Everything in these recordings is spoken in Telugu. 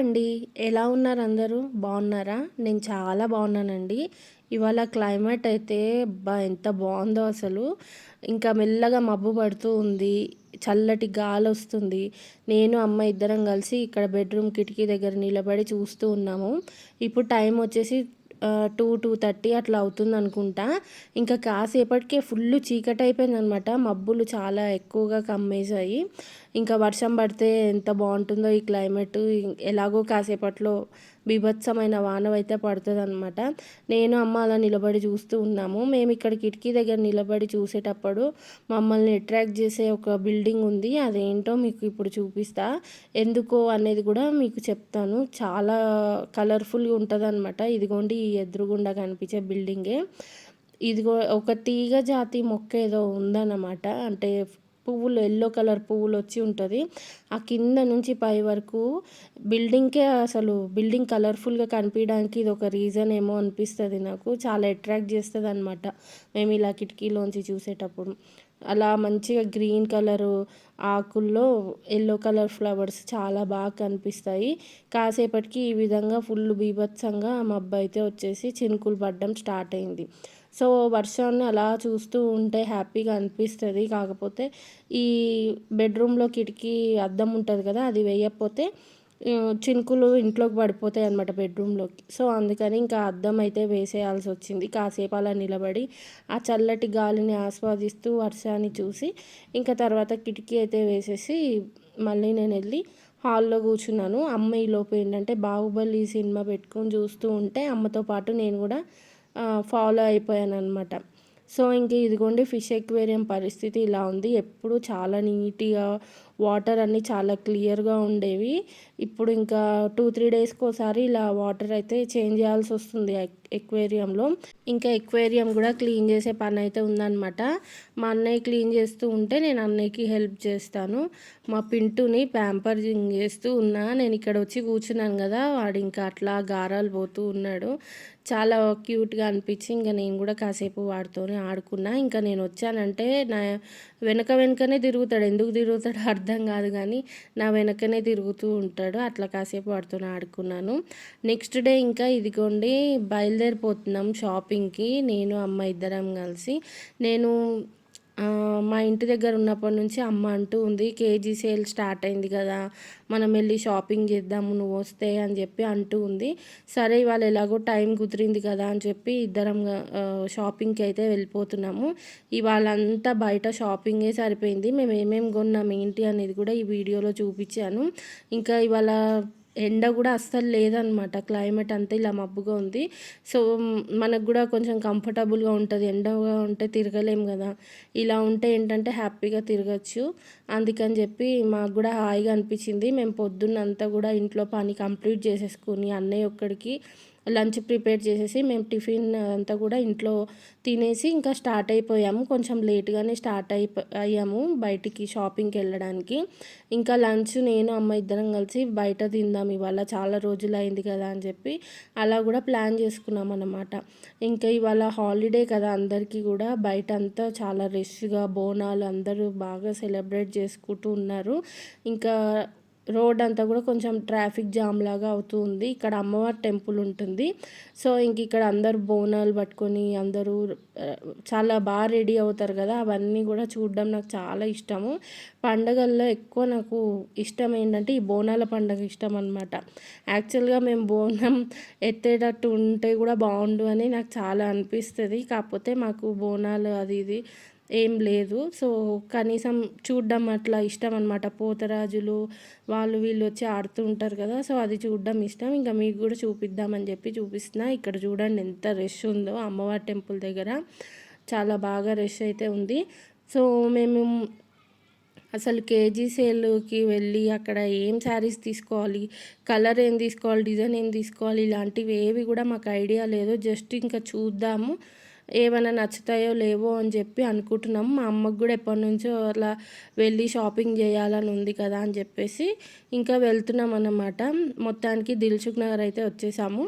అండి ఎలా ఉన్నారు అందరూ? బాగున్నారా? నేను చాలా బాగున్నానండి. ఇవాళ క్లైమేట్ అయితే బా ఎంత బాగుందో అసలు. ఇంకా మెల్లగా మబ్బు పడుతూ ఉంది. చల్లటి గాలి వస్తుంది. నేను అమ్మ ఇద్దరం కలిసి ఇక్కడ బెడ్రూమ్ కిటికీ దగ్గర నిలబడి చూస్తూ ఉన్నాము. ఇప్పుడు టైం వచ్చేసి టూ టూ థర్టీ అట్లా అవుతుంది అనుకుంటా. ఇంకా కాసేపటికే ఫుల్ చీకటి అయిపోయింది అనమాట మబ్బులు చాలా ఎక్కువగా కమ్మేశాయి ఇంకా వర్షం పడితే ఎంత బాగుంటుందో ఈ క్లైమేట్ ఎలాగో కాసేపట్లో బీభత్సమైన వానవైతే పడుతుంది అనమాట నేను అమ్మ అలా నిలబడి చూస్తూ ఉన్నాము. మేము ఇక్కడ కిటికీ దగ్గర నిలబడి చూసేటప్పుడు మమ్మల్ని అట్రాక్ట్ చేసే ఒక బిల్డింగ్ ఉంది. అదేంటో మీకు ఇప్పుడు చూపిస్తా. ఎందుకో అనేది కూడా మీకు చెప్తాను. చాలా కలర్ఫుల్గా ఉంటుంది అనమాట ఇదిగోండి ఈ ఎదురుగుండా కనిపించే బిల్డింగే. ఇదిగో ఒక తీగ జాతి మొక్క ఏదో ఉందన్నమాట. అంటే పువ్వులు ఎల్లో కలర్ పువ్వులు వచ్చి ఉంటుంది. ఆ కింద నుంచి పై వరకు బిల్డింగ్కే అసలు బిల్డింగ్ కలర్ఫుల్గా కనిపించడానికి ఇది ఒక రీజన్ ఏమో అనిపిస్తుంది నాకు. చాలా అట్రాక్ట్ చేస్తుంది అనమాట మేము ఇలా కిటికీలోంచి చూసేటప్పుడు. అలా మంచిగా గ్రీన్ కలరు ఆకుల్లో ఎల్లో కలర్ ఫ్లవర్స్ చాలా బాగా కనిపిస్తాయి. కాసేపటికి ఈ విధంగా ఫుల్ బీభత్సంగా మబ్బు అయితే వచ్చేసి చినుకులు పడడం స్టార్ట్ అయింది. సో వర్షాన్ని అలా చూస్తూ ఉంటే హ్యాపీగా అనిపిస్తుంది. కాకపోతే ఈ బెడ్రూమ్లో కిటికీ అద్దం ఉంటుంది కదా అది వేయకపోతే చినుకులు ఇంట్లోకి పడిపోతాయి అనమాట బెడ్రూమ్లోకి. సో అందుకని ఇంకా అద్దం అయితే వేసేయాల్సి వచ్చింది. కాసేపు అలా నిలబడి ఆ చల్లటి గాలిని ఆస్వాదిస్తూ వర్షాన్ని చూసి ఇంకా తర్వాత కిటికీ అయితే వేసేసి మళ్ళీ నేను వెళ్ళి హాల్లో కూర్చున్నాను. అమ్మ ఈలోపు ఏంటంటే బాహుబలి సినిమా పెట్టుకొని చూస్తూ ఉంటే అమ్మతో పాటు నేను కూడా ఫాలో అయిపోయాను అనమాట సో ఇంక ఇదిగోండి ఫిష్ ఎక్వేరియం పరిస్థితి ఇలా ఉంది. ఎప్పుడు చాలా నీట్గా వాటర్ అన్నీ చాలా క్లియర్గా ఉండేవి. ఇప్పుడు ఇంకా టూ త్రీ డేస్కి ఒకసారి ఇలా వాటర్ అయితే చేంజ్ చేయాల్సి వస్తుంది ఎక్వేరియంలో. ఇంకా ఎక్వేరియం కూడా క్లీన్ చేసే పని అయితే ఉందన్నమాట. మా అన్నయ్య క్లీన్ చేస్తూ ఉంటే నేను అన్నయ్యకి హెల్ప్ చేస్తాను. మా పింటుని ప్యాంపరింగ్ చేస్తూ ఉన్నా. నేను ఇక్కడ వచ్చి కూర్చున్నాను కదా వాడు ఇంకా అట్లా గారాలు పోతూ ఉన్నాడు. చాలా క్యూట్గా అనిపించి ఇంకా నేను కూడా కాసేపు వాడితోనే ఆడుకున్నా. ఇంకా నేను వచ్చానంటే నా వెనక వెనకనే తిరుగుతాడు. ఎందుకు తిరుగుతాడు అర్థం కాదు కానీ నా వెనకనే తిరుగుతూ ఉంటాడు. అట్లా కాసేపు వాడితో ఆడుకున్నాను. నెక్స్ట్ డే ఇంకా ఇదిగోండి బయలుదేరిపోతున్నాం షాపింగ్కి. నేను అమ్మ ఇద్దరం కలిసి. నేను మా ఇంటి దగ్గర ఉన్నప్పటి నుంచి అమ్మ అంటూ ఉంది కేజీ సేల్ స్టార్ట్ అయింది కదా మనం వెళ్ళి షాపింగ్ చేద్దాము నువ్వు వస్తే అని చెప్పి అంటూ ఉంది. సరే ఇవాళ ఎలాగో టైం కుదిరింది కదా అని చెప్పి ఇద్దరం షాపింగ్కి అయితే వెళ్ళిపోతున్నాము. ఇవాళ అంతా బయట షాపింగే సరిపోయింది. మేము ఏమేమి కొన్నాం ఏంటి అనేది కూడా ఈ వీడియోలో చూపించాను. ఇంకా ఇవాళ ఎండ కూడా అస్సలు లేదనమాట. క్లైమేట్ అంతా ఇలా మబ్బుగా ఉంది. సో మనకు కూడా కొంచెం కంఫర్టబుల్గా ఉంటుంది. ఎండగా ఉంటే తిరగలేం కదా. ఇలా ఉంటే ఏంటంటే హ్యాపీగా తిరగచ్చు. అందుకని చెప్పి మాకు కూడా హాయిగా అనిపించింది. మేము పొద్దున్నంతా కూడా ఇంట్లో పని కంప్లీట్ చేసేసుకుని అన్నయ్య ఒక్కడికి లంచ్ ప్రిపేర్ చేసేసి మేము టిఫిన్ అంతా కూడా ఇంట్లో తినేసి ఇంకా స్టార్ట్ అయిపోయాము. కొంచెం లేట్గానే స్టార్ట్ అయి అయ్యాము బయటికి షాపింగ్కి వెళ్ళడానికి. ఇంకా లంచ్ నేను అమ్మ ఇద్దరం కలిసి బయట తిందాం ఇవాళ చాలా రోజులు అయింది కదా అని చెప్పి అలా కూడా ప్లాన్ చేసుకున్నాం అన్నమాట. ఇంకా ఇవాళ హాలిడే కదా అందరికీ కూడా బయట అంతా చాలా రష్గా బోనాలు అందరూ బాగా సెలబ్రేట్ చేసుకుంటూ ఉన్నారు. ఇంకా రోడ్ అంతా కూడా కొంచెం ట్రాఫిక్ జామ్ లాగా అవుతూ ఉంది ఇక్కడ అమ్మవారి టెంపుల్ ఉంటుంది. సో ఇంక ఇక్కడ అందరు బోనాలు పట్టుకొని అందరూ చాలా బాగా రెడీ అవుతారు కదా. అవన్నీ కూడా చూడడం నాకు చాలా ఇష్టము. పండగల్లో ఎక్కువ నాకు ఇష్టం ఏంటంటే ఈ బోనాల పండుగ ఇష్టం అనమాట యాక్చువల్గా మేము బోనం ఎత్తేటట్టు ఉంటే కూడా బాగుండు అని నాకు చాలా అనిపిస్తుంది. కాకపోతే మాకు బోనాలు అది ఇది ఏం లేదు. సో కనీసం చూడడం అట్లా ఇష్టం అనమాట పోతరాజులు వాళ్ళు వీళ్ళు వచ్చి ఆడుతూ ఉంటారు కదా సో అది చూడడం ఇష్టం. ఇంకా మీకు కూడా చూపిద్దామని చెప్పి చూపిస్తున్నా. ఇక్కడ చూడండి ఎంత రష్ ఉందో. అమ్మవారి టెంపుల్ దగ్గర చాలా బాగా రష్ అయితే ఉంది. సో మేము అసలు కేజీ సేల్కి వెళ్ళి అక్కడ ఏం శారీస్ తీసుకోవాలి కలర్ ఏం తీసుకోవాలి డిజైన్ ఏం తీసుకోవాలి ఇలాంటివి ఏవి కూడా మాకు ఐడియా లేదు. జస్ట్ ఇంకా చూద్దాము. ఏమైనా నచ్చుతాయో లేవో అని చెప్పి అనుకుంటున్నాం. మా అమ్మకు కూడా ఎప్పటి నుంచో అలా వెళ్ళి షాపింగ్ చేయాలని ఉంది కదా అని చెప్పేసి ఇంకా వెళ్తున్నాం అన్నమాట. మొత్తానికి దిల్సుఖ్ నగర్ అయితే వచ్చేసాము.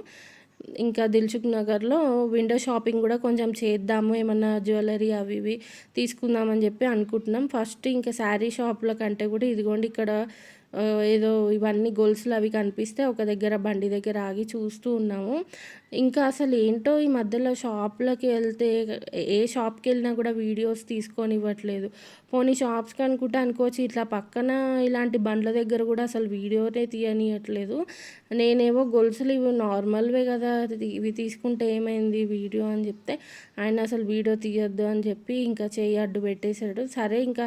ఇంకా దిల్సుఖ్ నగర్లో విండో షాపింగ్ కూడా కొంచెం చేద్దాము ఏమన్నా జ్యువెలరీ అవి ఇవి తీసుకుందామని చెప్పి అనుకుంటున్నాం. ఫస్ట్ ఇంకా శారీ షాప్ల కంటే కూడా ఇదిగోండి ఇక్కడ ఏదో ఇవన్నీ గొలుసులు అవి కనిపిస్తే ఒక దగ్గర బండి దగ్గర ఆగి చూస్తూ ఉన్నాము. ఇంకా అసలు ఏంటో ఈ మధ్యలో షాప్లోకి వెళ్తే ఏ షాప్కి వెళ్ళినా కూడా వీడియోస్ తీసుకొని ఇవ్వట్లేదు పోనీ షాప్స్కి కనుకుంటే అనుకోవచ్చు ఇట్లా పక్కన ఇలాంటి బండ్ల దగ్గర కూడా అసలు వీడియోనే తీయనియట్లేదు. నేనేవో గొలుసులు ఇవి నార్మల్వే కదా ఇవి తీసుకుంటే ఏమైంది వీడియో అని చెప్తే ఆయన అసలు వీడియో తీయొద్దు అని చెప్పి ఇంకా చేయి అడ్డు పెట్టేశాడు. సరే ఇంకా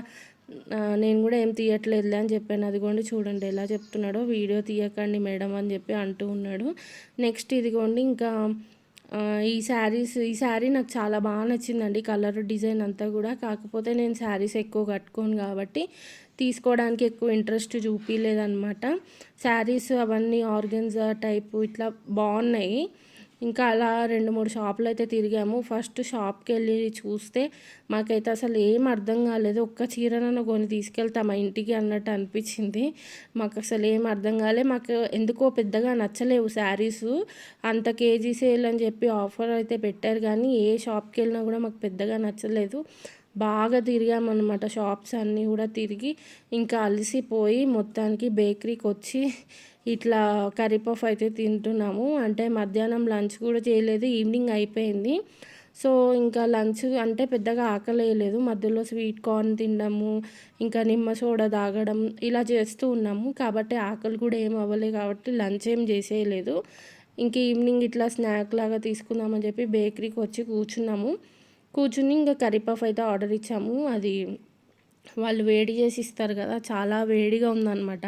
నేను కూడా ఏం తీయట్లేదులే అని చెప్పాను. అదిగోండి చూడండి ఎలా చెప్తున్నాడో. వీడియో తీయకండి మేడం అని చెప్పి అంటూ ఉన్నాడు. నెక్స్ట్ ఇదిగోండి ఇంకా ఈ శారీస్ ఈ శారీ నాకు చాలా బాగా నచ్చిందండి. కలర్ డిజైన్ అంతా కూడా. కాకపోతే నేను శారీస్ ఎక్కువ కట్టుకోను కాబట్టి తీసుకోవడానికి ఎక్కువ ఇంట్రెస్ట్ చూపించలేదన్నమాట శారీస్ అవన్నీ ఆర్గన్స్ టైపు ఇట్లా బాగున్నాయి. ఇంకా అలా రెండు మూడు షాపులు అయితే తిరిగాము. ఫస్ట్ షాప్కి వెళ్ళి చూస్తే మాకైతే అసలు ఏం అర్థం కాలేదు. ఒక్క చీరనన్న కొని తీసుకెళ్తా మా ఇంటికి అన్నట్టు అనిపించింది. మాకు అసలు ఏం అర్థం కాలే. మాకు ఎందుకో పెద్దగా నచ్చలేవు శారీస్. అంత కేజీ సేల్ అని చెప్పి ఆఫర్ అయితే పెట్టారు కానీ ఏ షాప్కి వెళ్ళినా కూడా మాకు పెద్దగా నచ్చలేదు. బాగా తిరిగామన్నమాట షాప్స్ అన్నీ కూడా తిరిగి ఇంకా అలసిపోయి మొత్తానికి బేకరీకి వచ్చి ఇట్లా కర్రీ పఫ్ అయితే తింటున్నాము. అంటే మధ్యాహ్నం లంచ్ కూడా చేయలేదు. ఈవినింగ్ అయిపోయింది. సో ఇంకా లంచ్ అంటే పెద్దగా ఆకలేయలేదు. మధ్యలో స్వీట్ కార్న్ తినడము ఇంకా నిమ్మ సోడా తాగడం ఇలా చేస్తూ ఉన్నాము. కాబట్టి ఆకలి కూడా ఏం అవ్వలేదు. కాబట్టి లంచ్ ఏం చేసేయలేదు. ఇంక ఈవినింగ్ ఇట్లా స్నాక్ లాగా తీసుకుందామని చెప్పి బేకరీకి వచ్చి కూర్చున్నాము. కూర్చుని ఇంకా కర్రీ పఫ్ అయితే ఆర్డర్ ఇచ్చాము. అది వాళ్ళు వేడి చేసి ఇస్తారు కదా చాలా వేడిగా ఉందన్నమాట.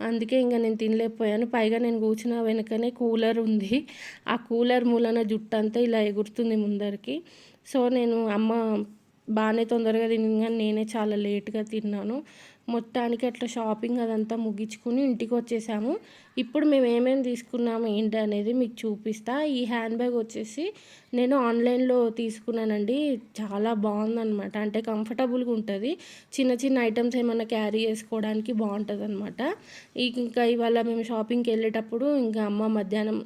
అందుకే ఇంకా నేను తినలేకపోయాను. పైగా నేను కూర్చున్న వెనకనే కూలర్ ఉంది. ఆ కూలర్ మూలన జుట్టు అంతా ఇలా ఎగురుతుంది ముందరికి. సో నేను అమ్మ బాగానే తొందరగా తినింది కానీ నేనే చాలా లేట్గా తిన్నాను. మొత్తానికి అట్లా షాపింగ్ అదంతా ముగించుకుని ఇంటికి వచ్చేసాము. ఇప్పుడు మేము ఏమేమి తీసుకున్నాము ఏంటి అనేది మీకు చూపిస్తా. ఈ హ్యాండ్ బ్యాగ్ వచ్చేసి నేను ఆన్లైన్లో తీసుకున్నానండి. చాలా బాగుందనమాట అంటే కంఫర్టబుల్గా ఉంటుంది. చిన్న చిన్న ఐటమ్స్ ఏమైనా క్యారీ చేసుకోవడానికి బాగుంటుంది అనమాట ఇంకా ఇవాళ మేము షాపింగ్కి వెళ్ళేటప్పుడు ఇంకా అమ్మ మధ్యాహ్నం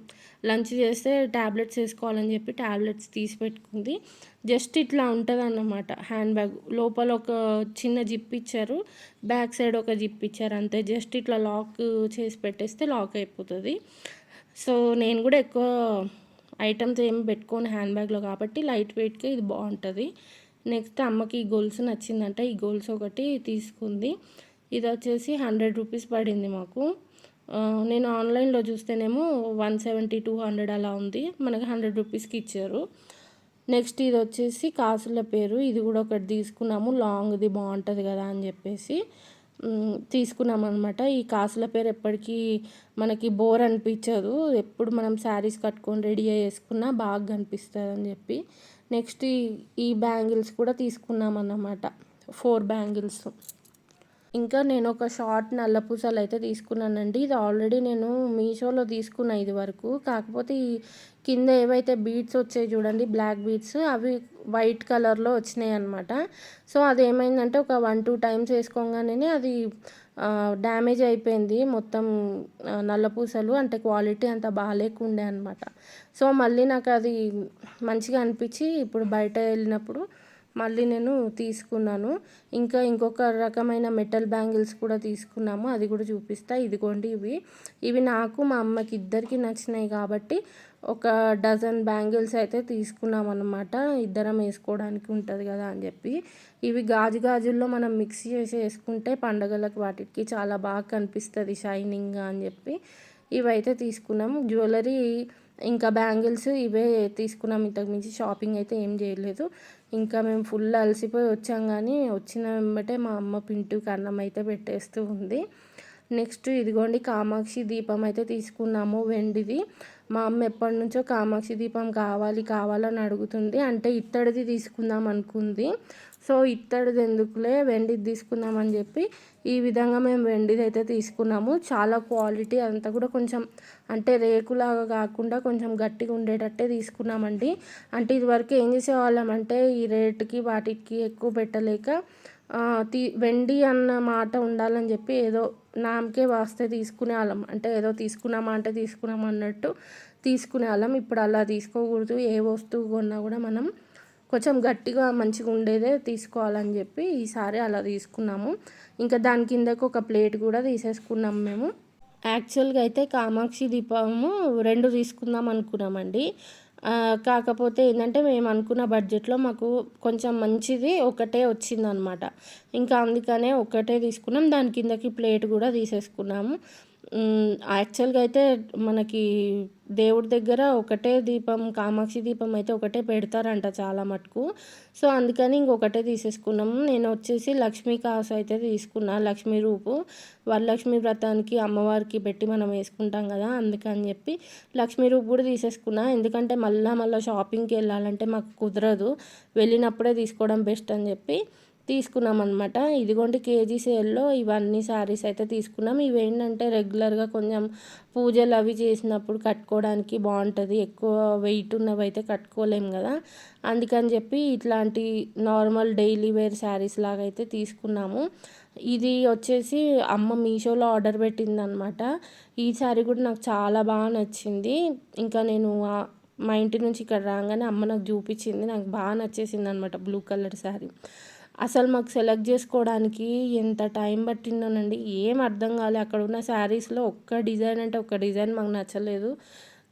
లంచ్ చేస్తే ట్యాబ్లెట్స్ వేసుకోవాలని చెప్పి ట్యాబ్లెట్స్ తీసి పెట్టుకుంది. జస్ట్ ఇట్లా ఉంటుంది అన్నమాట హ్యాండ్ బ్యాగ్. లోపల ఒక చిన్న జిప్ ఇచ్చారు. బ్యాక్ సైడ్ ఒక జిప్ ఇచ్చారు అంతే. జస్ట్ ఇట్లా లాక్ చేసి పెట్టేస్తే లాక్ అయిపోతుంది. సో నేను కూడా ఎక్కువ ఐటమ్స్ ఏమి పెట్టుకోను హ్యాండ్ బ్యాగ్లో కాబట్టి లైట్ వెయిట్గా ఇది బాగుంటుంది. నెక్స్ట్ అమ్మకి ఈ గొలుసు నచ్చిందంట. ఈ గొలుసు ఒకటి తీసుకుంది. ఇది వచ్చేసి హండ్రెడ్ రూపీస్ పడింది మాకు. నేను ఆన్లైన్లో చూస్తేనేమో వన్ సెవెంటీ టూ హండ్రెడ్ అలా ఉంది. మనకి హండ్రెడ్ రూపీస్కి ఇచ్చారు. నెక్స్ట్ ఇది వచ్చేసి కాసుల పేరు. ఇది కూడా ఒకటి తీసుకున్నాము. లాంగ్ది బాగుంటుంది కదా అని చెప్పేసి తీసుకున్నాం అనమాట ఈ కాసుల పేరు ఎప్పటికీ మనకి బోర్ అనిపించదు. ఎప్పుడు మనం శారీస్ కట్టుకొని రెడీ వేసుకున్నా బాగా కనిపిస్తుంది అని చెప్పి. నెక్స్ట్ ఈ ఈ బ్యాంగిల్స్ కూడా తీసుకున్నాం అన్నమాట ఫోర్ బ్యాంగిల్స్. ఇంకా నేను ఒక షార్ట్ నల్ల పూసలు అయితే తీసుకున్నానండి. ఇది ఆల్రెడీ నేను మీషోలో తీసుకున్నా ఇది వరకు. కాకపోతే ఈ కింద ఏవైతే బీడ్స్ వచ్చాయి చూడండి బ్లాక్ బీడ్స్ అవి వైట్ కలర్లో వచ్చినాయి అనమాట సో అది ఏమైందంటే ఒక వన్ టూ టైమ్స్ వేసుకోగానే అది డ్యామేజ్ అయిపోయింది మొత్తం నల్లపూసలు అంటే క్వాలిటీ అంత బాగాలేకుండే అనమాట సో మళ్ళీ నాకు అది మంచిగా అనిపించి ఇప్పుడు బయట వెళ్ళినప్పుడు మళ్ళీ నేను తీసుకున్నాను. ఇంకా ఇంకొక రకమైన మెటల్ బ్యాంగిల్స్ కూడా తీసుకున్నాము. అది కూడా చూపిస్తా. ఇదిగోండి ఇవి. ఇవి నాకు మా అమ్మకి ఇద్దరికి నచ్చినాయి కాబట్టి ఒక డజన్ బ్యాంగిల్స్ అయితే తీసుకున్నాం అనమాట ఇద్దరం వేసుకోవడానికి ఉంటుంది కదా అని చెప్పి. ఇవి గాజు గాజుల్లో మనం మిక్స్ చేసి వేసుకుంటే పండగలకు వాటికి చాలా బాగా కనిపిస్తుంది షైనింగ్గా అని చెప్పి. ఇవైతే తీసుకున్నాం జ్యువెలరీ ఇంకా బ్యాంగిల్స్ ఇవే తీసుకున్నాం. ఇంతకు మించి షాపింగ్ అయితే ఏం చేయలేదు. ఇంకా మేము ఫుల్ అలసిపోయి వచ్చాం. కానీ వచ్చిన వెంబటే మా అమ్మ పింటూ అన్నం అయితే పెట్టేస్తూ ఉంది. నెక్స్ట్ ఇదిగోండి కామాక్షి దీపం అయితే తీసుకున్నాము వెండిది. మా అమ్మ ఎప్పటి నుంచో కామాక్షి దీపం కావాలి కావాలని అడుగుతుంది. అంటే ఇత్తడిది తీసుకుందాం అనుకుంది. సో ఇత్తడిది ఎందుకులే వెండిది తీసుకుందాం అని చెప్పి ఈ విధంగా మేము వెండిది అయితే తీసుకున్నాము. చాలా క్వాలిటీ అంతా కూడా కొంచెం అంటే రేకులాగా కాకుండా కొంచెం గట్టిగా ఉండేటట్టే తీసుకున్నామండి. అంటే ఇదివరకు ఏం చేసేవాళ్ళం అంటే ఈ రేటుకి వాటికి ఎక్కువ పెట్టలేక తీ వెండి అన్న మాట ఉండాలని చెప్పి ఏదో నామకే వాస్తే తీసుకునే వాళ్ళం. అంటే ఏదో తీసుకున్నామా అంటే తీసుకున్నాం అన్నట్టు తీసుకునే వాళ్ళం. ఇప్పుడు అలా తీసుకోకూడదు. ఏ వస్తువు కొన్నా కూడా మనం కొంచెం గట్టిగా మంచిగా ఉండేదే తీసుకోవాలని చెప్పి ఈసారి అలా తీసుకున్నాము. ఇంకా దాని కిందకు ఒక ప్లేట్ కూడా తీసేసుకున్నాము మేము. యాక్చువల్గా అయితే కామాక్షి దీపము రెండు తీసుకుందాం అనుకున్నామండి. కాకపోతే ఏంటంటే మేము అనుకున్న బడ్జెట్లో మాకు కొంచెం మంచిది ఒకటే వచ్చిందనమాట. ఇంకా అందుకనే ఒకటే తీసుకున్నాం. దాని కిందకి ప్లేట్ కూడా తీసేసుకున్నాము. యాక్చువల్గా అయితే మనకి దేవుడి దగ్గర ఒకటే దీపం కామాక్షి దీపం అయితే ఒకటే పెడతారంట చాలా మటుకు. సో అందుకని ఇంకొకటే తీసేసుకున్నాము నేను వచ్చేసి లక్ష్మీ కాసు అయితే తీసుకున్నా లక్ష్మీ రూపు. వరలక్ష్మి వ్రతానికి అమ్మవారికి పెట్టి మనం వేసుకుంటాం కదా అందుకని చెప్పి లక్ష్మీ రూపు కూడా తీసేసుకున్నా. ఎందుకంటే మళ్ళీ మళ్ళీ షాపింగ్కి వెళ్ళాలంటే మాకు కుదరదు. వెళ్ళినప్పుడే తీసుకోవడం బెస్ట్ అని చెప్పి తీసుకున్నాం అనమాట ఇదిగోండి కేజీ సేల్లో ఇవన్నీ శారీస్ అయితే తీసుకున్నాం. ఇవి ఏంటంటే రెగ్యులర్గా కొంచెం పూజలు అవి చేసినప్పుడు కట్టుకోవడానికి బాగుంటుంది. ఎక్కువ వెయిట్ ఉన్నవి అయితే కట్టుకోలేము కదా. అందుకని చెప్పి ఇట్లాంటి నార్మల్ డైలీ వేర్ శారీస్ లాగా అయితే తీసుకున్నాము. ఇది వచ్చేసి అమ్మ మీషోలో ఆర్డర్ పెట్టింది అనమాట ఈ శారీ కూడా నాకు చాలా బాగా నచ్చింది. ఇంకా నేను మా ఇంటి నుంచి ఇక్కడ రాగానే అమ్మ నాకు చూపించింది. నాకు బాగా నచ్చేసింది అనమాట బ్లూ కలర్ శారీ అసలు మాకు సెలెక్ట్ చేసుకోవడానికి ఎంత టైం పట్టిందోనండి. ఏం అర్థం కాలే. అక్కడ ఉన్న శారీస్లో ఒక్క డిజైన్ అంటే ఒక్క డిజైన్ మాకు నచ్చలేదు.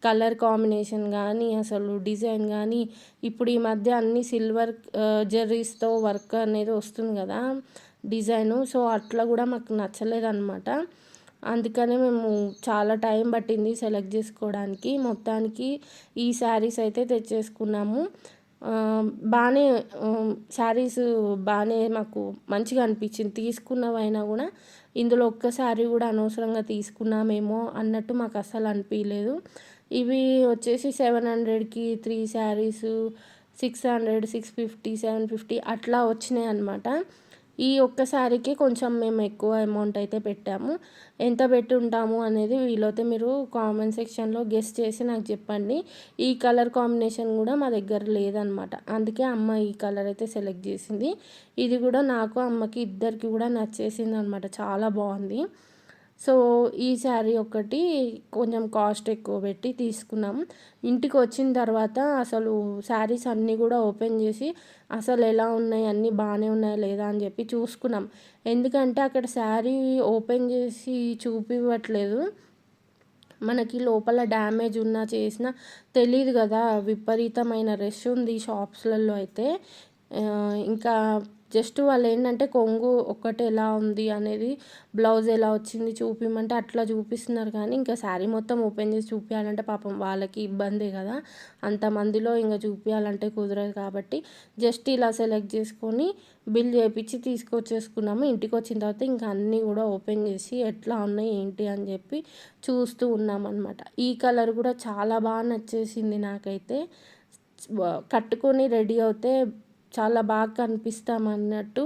కలర్ కాంబినేషన్ కానీ అసలు డిజైన్ కానీ ఇప్పుడు ఈ మధ్య అన్ని సిల్వర్ జెర్రీస్తో వర్క్ అనేది వస్తుంది కదా డిజైను. సో అట్లా కూడా మాకు నచ్చలేదు అనమాట అందుకనే మేము చాలా టైం పట్టింది సెలెక్ట్ చేసుకోవడానికి. మొత్తానికి ఈ శారీస్ అయితే తెచ్చేసుకున్నాము. బాగానే శారీస్ బాగానే మాకు మంచిగా అనిపించింది. తీసుకున్నవైనా కూడా ఇందులో ఒక్క శారీ కూడా అనవసరంగా తీసుకున్నామేమో అన్నట్టు మాకు అస్సలు అనిపించలేదు ఇవి వచ్చేసి సెవెన్ హండ్రెడ్కి three saris six hundred six fifty seven fifty అట్లా వచ్చినాయి అనమాట ఈ ఒక్కసారికి కొంచెం మేము ఎక్కువ అమౌంట్ అయితే పెట్టాము. ఎంత పెట్టి ఉంటాము అనేది వీలైతే మీరు కామెంట్ సెక్షన్లో గెస్ట్ చేసి నాకు చెప్పండి. ఈ కలర్ కాంబినేషన్ కూడా మా దగ్గర లేదనమాట అందుకే అమ్మ ఈ కలర్ అయితే సెలెక్ట్ చేసింది. ఇది కూడా నాకు అమ్మకి ఇద్దరికి కూడా నచ్చేసింది అనమాట చాలా బాగుంది. సో ఈ శారీ ఒకటి కొంచెం కాస్ట్ ఎక్కువ పెట్టి తీసుకున్నాం. ఇంటికి వచ్చిన తర్వాత అసలు శారీస్ అన్నీ కూడా ఓపెన్ చేసి అసలు ఎలా ఉన్నాయి అన్నీ బాగానే ఉన్నాయా లేదా అని చెప్పి చూసుకున్నాం. ఎందుకంటే అక్కడ శారీ ఓపెన్ చేసి చూపివ్వట్లేదు. మనకి లోపల డ్యామేజ్ ఉన్నా చేసినా తెలియదు కదా విపరీతమైన రష్ ఉంది షాప్స్లలో అయితే. ఇంకా జస్ట్ వాళ్ళు ఏంటంటే కొంగు ఒక్కటి ఎలా ఉంది అనేది బ్లౌజ్ ఎలా వచ్చింది చూపిమంటే అట్లా చూపిస్తున్నారు కానీ ఇంకా శారీ మొత్తం ఓపెన్ చేసి చూపించాలంటే పాపం వాళ్ళకి ఇబ్బందే కదా. అంతమందిలో ఇంకా చూపించాలంటే కుదరదు కాబట్టి జస్ట్ ఇలా సెలెక్ట్ చేసుకొని బిల్ చేయించి తీసుకొచ్చేసుకున్నాము. ఇంటికి వచ్చిన తర్వాత ఇంకా అన్నీ కూడా ఓపెన్ చేసి ఎట్లా ఉన్నాయి ఏంటి అని చెప్పి చూస్తూ ఉన్నామన్నమాట. ఈ కలర్ కూడా చాలా బాగా నచ్చేసింది నాకైతే. కట్టుకొని రెడీ అవుతే చాలా బాగా కనిపిస్తామన్నట్టు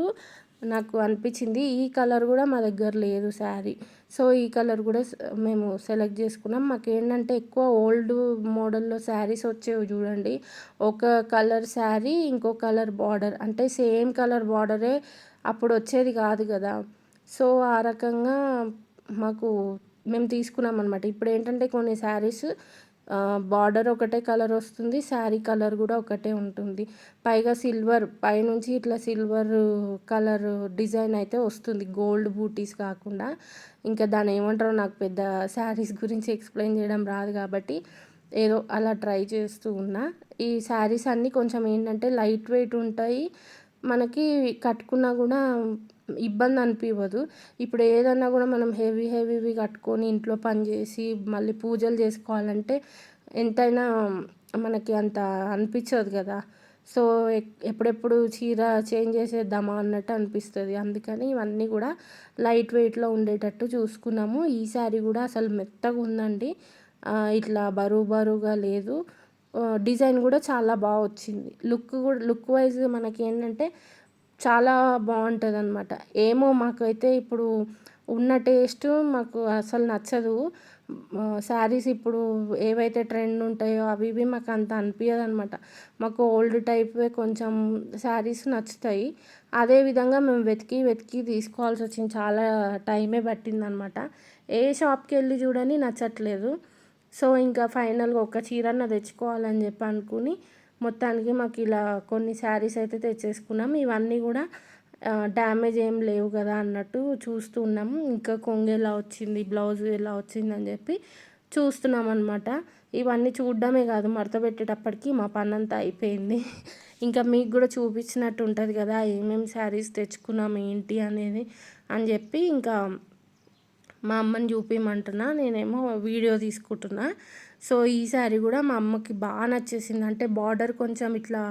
నాకు అనిపించింది. ఈ కలర్ కూడా మా దగ్గర లేదు శారీ. సో ఈ కలర్ కూడా మేము సెలెక్ట్ చేసుకున్నాం. మాకు ఏంటంటే ఎక్కువ ఓల్డ్ మోడల్లో శారీస్ వచ్చేవి చూడండి. ఒక కలర్ శారీ ఇంకో కలర్ బార్డర్. అంటే సేమ్ కలర్ బార్డరే అప్పుడు వచ్చేది కాదు కదా. సో ఆ రకంగా మాకు మేము తీసుకున్నాం అనమాట ఇప్పుడు ఏంటంటే కొన్ని శారీస్ బార్డర్ ఒకటే కలర్ వస్తుంది శారీ కలర్ కూడా ఒకటే ఉంటుంది. పైగా సిల్వర్ పైనుంచి ఇట్లా సిల్వర్ కలర్ డిజైన్ అయితే వస్తుంది గోల్డ్ బూటీస్ కాకుండా. ఇంకా దాని ఏమంటారో నాకు పెద్ద శారీస్ గురించి ఎక్స్ప్లెయిన్ చేయడం రాదు కాబట్టి ఏదో అలా ట్రై చేస్తూ ఉన్నా. ఈ శారీస్ అన్నీ కొంచెం ఏంటంటే లైట్ వెయిట్ ఉంటాయి. మనకి కట్టుకున్నా కూడా ఇబ్బంది అనిపించదు ఇప్పుడు ఏదన్నా కూడా మనం హెవీ హెవీవి కట్టుకొని ఇంట్లో పని చేసి మళ్ళీ పూజలు చేసుకోవాలంటే ఎంతైనా మనకి అంత అనిపించదు కదా. సో ఎప్పుడెప్పుడు చీర చేంజ్ చేసేద్దామా అన్నట్టు అనిపిస్తుంది. అందుకని ఇవన్నీ కూడా లైట్ వెయిట్లో ఉండేటట్టు చూసుకున్నాము. ఈ శారీ కూడా అసలు మెత్తగా ఉందండి. ఇట్లా బరువు బరువుగా లేదు. డిజైన్ కూడా చాలా బాగా వచ్చింది. లుక్ కూడా లుక్ వైజ్ మనకి ఏంటంటే చాలా బాగుంటుంది అనమాట ఏమో మాకైతే ఇప్పుడు ఉన్న టేస్ట్ మాకు అసలు నచ్చదు. శారీస్ ఇప్పుడు ఏవైతే ట్రెండ్ ఉంటాయో అవి ఇవి మాకు అంత అనిపించదు అనమాట మాకు ఓల్డ్ టైప్వే కొంచెం శారీస్ నచ్చుతాయి. అదేవిధంగా మేము వెతికి వెతికి తీసుకోవాల్సి వచ్చింది. చాలా టైమే పట్టిందనమాట ఏ షాప్కి వెళ్ళి చూడని నచ్చట్లేదు. సో ఇంకా ఫైనల్గా ఒక చీరన్న తెచ్చుకోవాలని చెప్పి అనుకుని మొత్తానికి మాకు ఇలా కొన్ని శారీస్ అయితే తెచ్చేసుకున్నాం. ఇవన్నీ కూడా డ్యామేజ్ ఏం లేవు కదా అన్నట్టు చూస్తూ ఉన్నాము. ఇంకా కొంగు ఎలా వచ్చింది బ్లౌజ్ ఎలా వచ్చింది అని చెప్పి చూస్తున్నాం అనమాట ఇవన్నీ చూడడమే కాదు మడత పెట్టేటప్పటికి మా పని అంతా అయిపోయింది. ఇంకా మీకు కూడా చూపించినట్టు ఉంటుంది కదా ఏమేమి శారీస్ తెచ్చుకున్నాం ఏంటి అనేది అని చెప్పి ఇంకా మా అమ్మని చూపించమంటున్నా నేనేమో వీడియో తీసుకుంటున్నా. సో ఈ శారీ కూడా మా అమ్మకి బాగా నచ్చేసింది. అంటే బార్డర్ కొంచెం ఇట్లా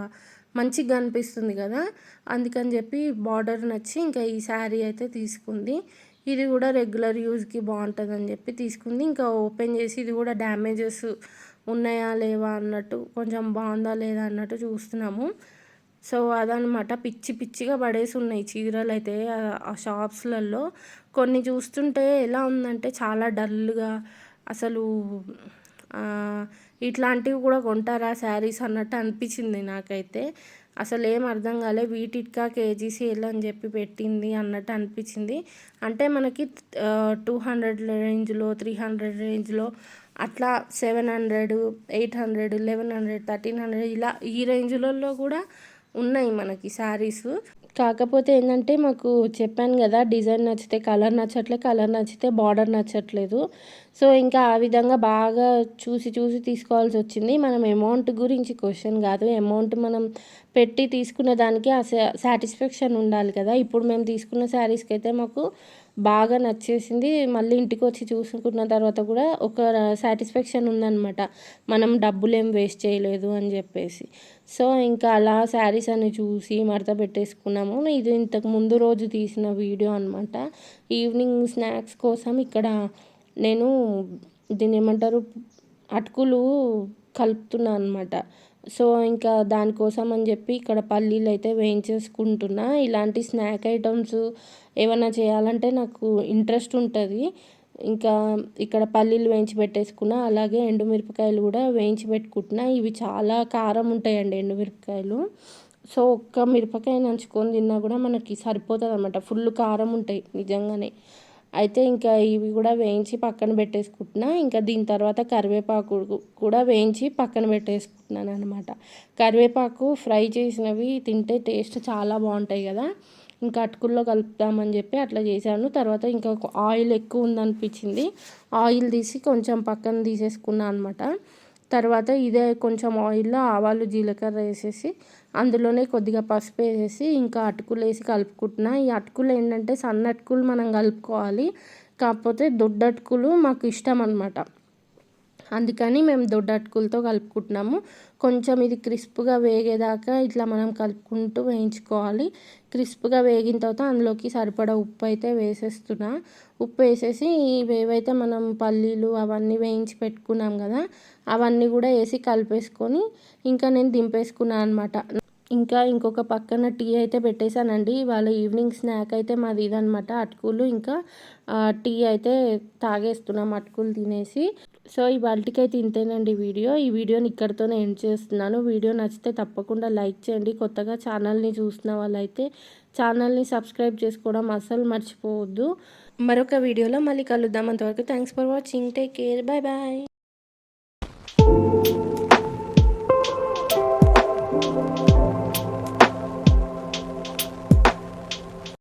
మంచిగా అనిపిస్తుంది కదా? అందుకని చెప్పి బార్డర్ నచ్చి ఇంకా ఈ శారీ అయితే తీసుకుంది. ఇది కూడా రెగ్యులర్ యూజ్కి బాగుంటుంది అని చెప్పి తీసుకుంది. ఇంకా ఓపెన్ చేసి ఇది కూడా డ్యామేజెస్ ఉన్నాయా లేవా అన్నట్టు కొంచెం బాగుందా లేదా అన్నట్టు చూస్తున్నాము. సో అదనమాట పిచ్చి పిచ్చిగా పడేసి ఉన్నాయి చీరలు అయితే ఆ షాప్స్లలో. కొన్ని చూస్తుంటే ఎలా ఉందంటే చాలా డల్గా అసలు ఇట్లాంటివి కూడా కొంటారా శారీస్ అన్నట్టు అనిపించింది నాకైతే. అసలు ఏం అర్థం కాలే వీటికా కేజీ సేల్ అని చెప్పి పెట్టింది అన్నట్టు అనిపించింది. అంటే మనకి టూ హండ్రెడ్ రేంజ్లో త్రీ హండ్రెడ్ రేంజ్లో అట్లా seven hundred eight hundred eleven hundred thirteen hundred ఇలా ఈ రేంజ్లలో కూడా ఉన్నాయి మనకి శారీస్. కాకపోతే ఏంటంటే మాకు చెప్పాను కదా డిజైన్ నచ్చితే కలర్ నచ్చట్లే కలర్ నచ్చితే బార్డర్ నచ్చట్లేదు. సో ఇంకా ఆ విధంగా బాగా చూసి చూసి తీసుకోవాల్సి వచ్చింది. మనం అమౌంట్ గురించి క్వశ్చన్ కాదు. అమౌంట్ మనం పెట్టి తీసుకునే దానికి ఆ సాటిస్ఫాక్షన్ ఉండాలి కదా. ఇప్పుడు మేము తీసుకున్న శారీస్కి అయితే మాకు బాగా నచ్చేసింది. మళ్ళీ ఇంటికి వచ్చి చూసుకున్న తర్వాత కూడా ఒక సాటిస్ఫాక్షన్ ఉందన్నమాట. మనం డబ్బులు ఏం వేస్ట్ చేయలేదు అని చెప్పేసి. సో ఇంకా అలా శారీస్ అని చూసి మడత పెట్టేసుకున్నాము. ఇది ఇంతకు ముందు రోజు తీసిన వీడియో అనమాట ఈవినింగ్ స్నాక్స్ కోసం ఇక్కడ నేను దీన్ని ఏమంటారు అటుకులు కలుపుతున్నాను అనమాట సో ఇంకా దానికోసం అని చెప్పి ఇక్కడ పల్లీలు అయితే వేయించేసుకుంటున్నా. ఇలాంటి స్నాక్ ఐటమ్స్ ఏమైనా చేయాలంటే నాకు ఇంట్రెస్ట్ ఉంటుంది. ఇంకా ఇక్కడ పల్లీలు వేయించి పెట్టేసుకున్నా అలాగే ఎండుమిరపకాయలు కూడా వేయించి పెట్టుకుంటున్నా. ఇవి చాలా కారం ఉంటాయండి ఎండుమిరపకాయలు. సో ఒక్క మిరపకాయ నంచుకొని తిన్నా కూడా మనకి సరిపోతుంది అనమాట ఫుల్ కారం ఉంటాయి నిజంగానే. అయితే ఇంకా ఇవి కూడా వేయించి పక్కన పెట్టేసుకుంటున్నా. ఇంకా దీని తర్వాత కరివేపాకు కూడా వేయించి పక్కన పెట్టేసుకుంటున్నాను అనమాట కరివేపాకు ఫ్రై చేసినవి తింటే టేస్ట్ చాలా బాగుంటాయి కదా. ఇంకా అటుకుల్లో కలుపుతామని చెప్పి అట్లా చేశాను. తర్వాత ఇంకా ఆయిల్ ఎక్కువ ఉందనిపించింది. ఆయిల్ తీసి కొంచెం పక్కన తీసేసుకున్నాను అనమాట తర్వాత ఇదే కొంచెం ఆయిల్లో ఆవాలు జీలకర్ర వేసేసి అందులోనే కొద్దిగా పసుపు వేసేసి ఇంకా అటుకులు వేసి కలుపుకుంటున్నా. ఈ అటుకులు ఏంటంటే సన్న అటుకులు మనం కలుపుకోవాలి. కాకపోతే దొడ్డటుకులు మాకు ఇష్టం అనమాట అందుకని మేము దొడ్డ అటుకులతో కలుపుకుంటున్నాము. కొంచెం ఇది క్రిస్ప్గా వేగేదాకా ఇట్లా మనం కలుపుకుంటూ వేయించుకోవాలి. క్రిస్ప్గా వేగిన తర్వాత అందులోకి సరిపడా ఉప్పు అయితే వేసేస్తున్నా. ఉప్పు వేసేసి ఇవేవైతే మనం పల్లీలు అవన్నీ వేయించి పెట్టుకున్నాం కదా అవన్నీ కూడా వేసి కలిపేసుకొని ఇంకా నేను దింపేసుకున్నాను అనమాట ఇంకా ఇంకొక పక్కన టీ అయితే పెట్టేశానండి. ఇవాళ ఈవినింగ్ స్నాక్ అయితే మాది ఇదనమాట అటుకులు ఇంకా టీ అయితే తాగేస్తున్నాం అటుకులు తినేసి. సో ఇవాళకైతే ఇంతేనండి వీడియో. ఈ వీడియోని ఇక్కడితోనే ఎండ్ చేస్తున్నాను. వీడియో నచ్చితే తప్పకుండా లైక్ చేయండి. కొత్తగా ఛానల్ని చూసిన వాళ్ళైతే ఛానల్ని సబ్స్క్రైబ్ చేసుకోవడం అస్సలు మర్చిపోవద్దు. మరొక వీడియోలో మళ్ళీ కలుద్దాం. అంతవరకు thanks for watching. Take care. Bye bye